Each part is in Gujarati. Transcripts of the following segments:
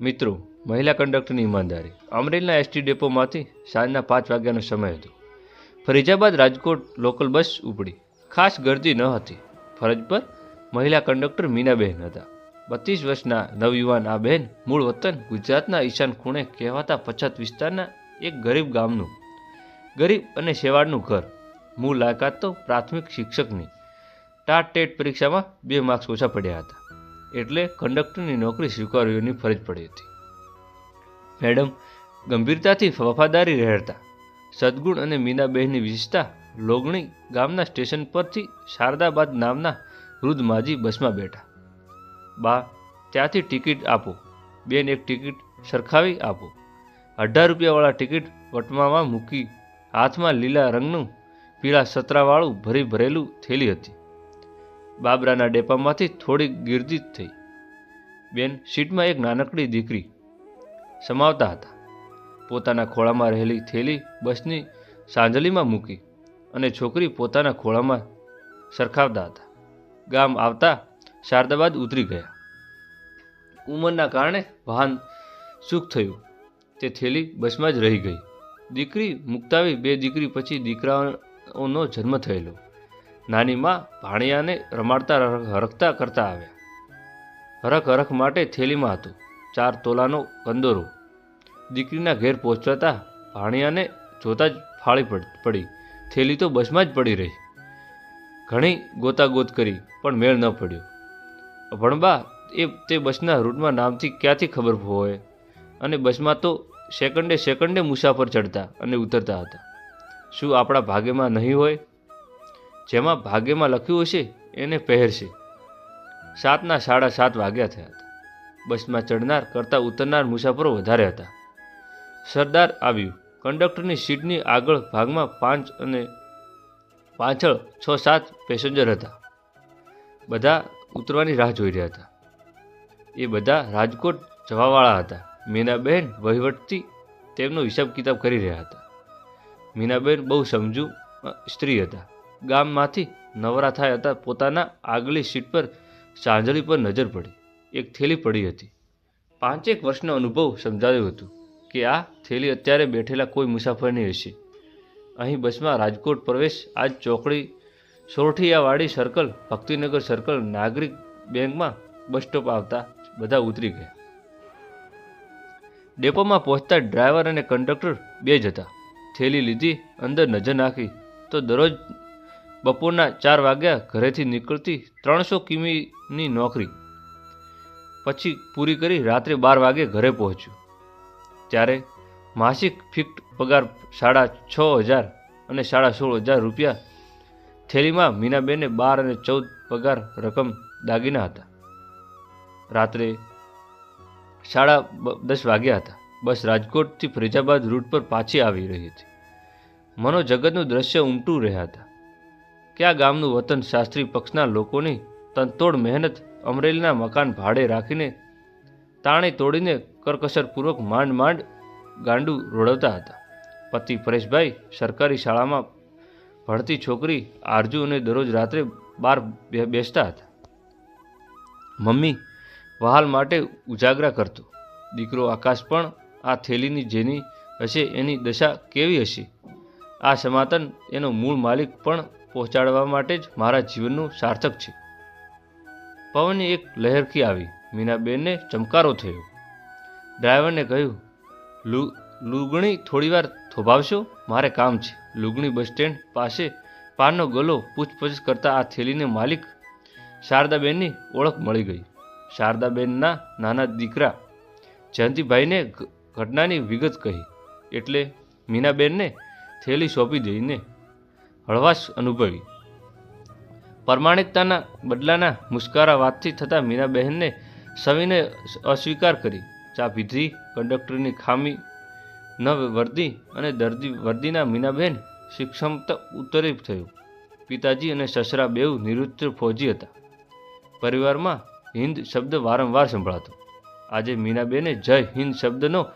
મિત્રો, મહિલા કંડક્ટરની ઈમાનદારી. અમરેલીના એસટી ડેપોમાંથી સાંજના પાંચ વાગ્યાનો સમય હતો. ફરીજાબાદ રાજકોટ લોકલ બસ ઉપડી. ખાસ ગર્દી ન હતી. ફરજ પર મહિલા કંડક્ટર મીનાબહેન હતા. બત્રીસ વર્ષના નવયુવાન આ બહેન મૂળ વતન ગુજરાતના ઈશાન ખૂણે કહેવાતા પછાત વિસ્તારના એક ગરીબ ગામનું, ગરીબ અને શેવાળનું ઘર. મૂળ લાયકાત તો પ્રાથમિક શિક્ષકની. ટાટ ટેટ પરીક્ષામાં બે માર્ક્સ ઓછા પડ્યા હતા. એટલે કંડક્ટરની નોકરી સ્વીકારવાની ફરજ પડી હતી. મેડમ, ગંભીરતાથી વફાદારી રહેતા સદગુણ અને મીનાબહેનની વિશેષતા લોગણી ગામના સ્ટેશન પરથી શારદાબાદ નામના વૃદ્ધ માજી બસમાં બેઠા. બા, ત્યાંથી ટિકિટ આપો. બેન, એક ટિકિટ સરખાવી આપો. અઢાર રૂપિયાવાળા ટિકિટ વટમામાં મૂકી હાથમાં લીલા રંગનું પીળા સતરાવાળું ભરી ભરેલું થેલી હતી. બાબરાના ડેપામાંથી થોડી ગીર્દી થઈ. બેન, સીટમાં એક નાનકડી દીકરી સમાવતા હતા. પોતાના ખોળામાં રહેલી થેલી બસની સાંજલીમાં મૂકી અને છોકરી પોતાના ખોળામાં સરખાવતા હતા. ગામ આવતા શારદાબાદ ઉતરી ગયા. ઉંમરના કારણે વાહન સુખ થયું. તે થેલી બસમાં જ રહી ગઈ. દીકરી મુક્તાવી બે દીકરી પછી દીકરાઓનો જન્મ થયેલો. નાની માં ભાણિયાને રમાડતા હરખતા કરતા આવ્યા. હરખ હરખ માટે થેલીમાં હતું, ચાર તોલાનો કંદોરો. દીકરીના ઘેર પહોંચતા ભાણિયાને જોતા જ ફાળી પડ- થેલી તો બસમાં જ પડી રહી. ઘણી ગોતાગોત કરી, પણ મેળ ન પડ્યો. ભણબા એ તે બસના રૂટમાં નામથી ક્યાંથી ખબર હોય? અને બસમાં તો સેકન્ડે સેકન્ડે મુસાફર ચડતા અને ઉતરતા હતા. શું આપણા ભાગ્યમાં નહીં હોય? જેમાં ભાગ્યમાં લખ્યું હશે, એને પહેરશે. સાતના સાડા સાત વાગ્યા થયા હતા. બસમાં ચડનાર કરતાં ઉતરનાર મુસાફરો વધારે હતા. સરદાર આવ્યું. કંડક્ટરની સીટની આગળ ભાગમાં પાંચ અને પાછળ છ સાત પેસેન્જર હતા. બધા ઉતરવાની રાહ જોઈ રહ્યા હતા. એ બધા રાજકોટ જવાવાળા હતા. મીનાબહેન વહીવટથી તેમનો હિસાબ કિતાબ કરી રહ્યા હતા. મીનાબહેન બહુ સમજુ સ્ત્રી હતા. ગામમાંથી નવરા થયા હતા, પોતાના આગલી સીટ પર સાંજળી પર નજર પડી. એક થેલી પડી હતી. પાંચેક વર્ષનો અનુભવ સમજાવ્યું હતું કે આ થેલી અત્યારે બેઠેલા કોઈ મુસાફરની હશે. અહીં બસમાં રાજકોટ પ્રવેશ આજ ચોકડી, સોરઠિયાવાડી સર્કલ ભક્તિનગર સર્કલ નાગરિક બેંકમાં બસ સ્ટોપ આવતા બધા ઉતરી ગયા. ડેપોમાં પહોંચતા ડ્રાઈવર અને કંડક્ટર બે જ હતા. થેલી લીધી, અંદર નજર નાખી, તો દરરોજ બપોરના ચાર વાગ્યા ઘરેથી નીકળતી ત્રણસો કિમીની નોકરી. પછી પૂરી કરી રાત્રે બાર વાગે ઘરે પહોંચ્યું. ત્યારે માસિક ફિક્ટ પગાર સાડા છ હજાર અને સાડા સોળ હજાર રૂપિયા થેલીમાં મીનાબેને બાર અને ચૌદ પગાર રકમ દાગીના હતા. રાત્રે સાડા દસ વાગ્યા હતા. બસ રાજકોટથી ફરીજાબાદ રૂટ પર પાછી આવી રહી હતી. મનોજગતનું દ્રશ્ય ઉમટું રહ્યા હતા. ક્યાં ગામનું વતન શાસ્ત્રી પક્ષના લોકોની તનતોડ મહેનત અમરેલીના મકાન ભાડે રાખીને તાણે તોડીને કરકસરપૂર્વક માંડ માંડ ગાંડું રોડવતા હતા. પતિ પરેશભાઈ સરકારી શાળામાં ભણતી છોકરી આરજુ અને દરરોજ રાત્રે બાર બેસતા હતા. મમ્મી વહાલ માટે ઉજાગરા કરતો. દીકરો આકાશ પણ આ થેલીની જેની હશે એની દશા કેવી હશે? આ સમાતન એનો મૂળ માલિક પણ પહોંચાડવા માટે જ મારા જીવનનું સાર્થક છે. પવનની એક લહેરખી આવી. મીનાબેનને ચમકારો થયો. ડ્રાઈવરને કહ્યું, "લુ- લુગણી થોડીવાર થોભાવશો? મારે કામ છે. લુગણી બસ સ્ટેન્ડ પાસે પાનનો ગલો પૂછપરછ કરતા આ થેલીને માલિક શારદાબેનની ઓળખ મળી ગઈ. શારદાબેનના નાના દીકરા જયંતિભાઈને ઘટનાની વિગત કહી. એટલે મીનાબેનને થેલી સોંપી દઈને હળવાશ અનુભવી. પ્રમાણિકતાના બદલાના મુસ્કારા વાતથી થતાં મીનાબહેનને સવિને અસ્વીકાર કરી. ચા પીધી કંડક્ટરની ખામી ન વર્દી અને દર્દી વર્દીના મીનાબહેન શિક્ષમત ઉત્તરી થયું. પિતાજી અને સસરા બેઉ નિવૃત્ત ફોજી હતા. પરિવારમાં હિન્દ શબ્દ વારંવાર સંભળાતો. આજે મીનાબેને જય હિન્દ શબ્દનો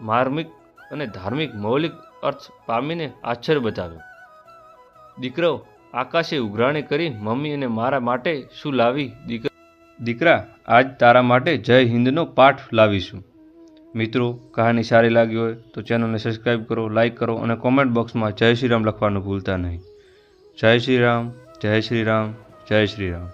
માર્મિક અને ધાર્મિક મૌલિક અર્થ પામીને આશ્ચર્ય બતાવ્યો. દીકરો આકાશે ઉઘરાણી કરી મમ્મી અને મારા માટે શું લાવી દીકરા? દીકરા, આજ તારા માટે જય હિન્દનો પાઠ લાવીશું. મિત્રો, કહાની સારી લાગી હોય તો ચેનલને સબસ્ક્રાઈબ કરો લાઈક કરો અને કોમેન્ટ બોક્સમાં જય શ્રી રામ લખવાનું ભૂલતા નહીં. જય શ્રી રામ, જય શ્રી રામ, જય શ્રી રામ.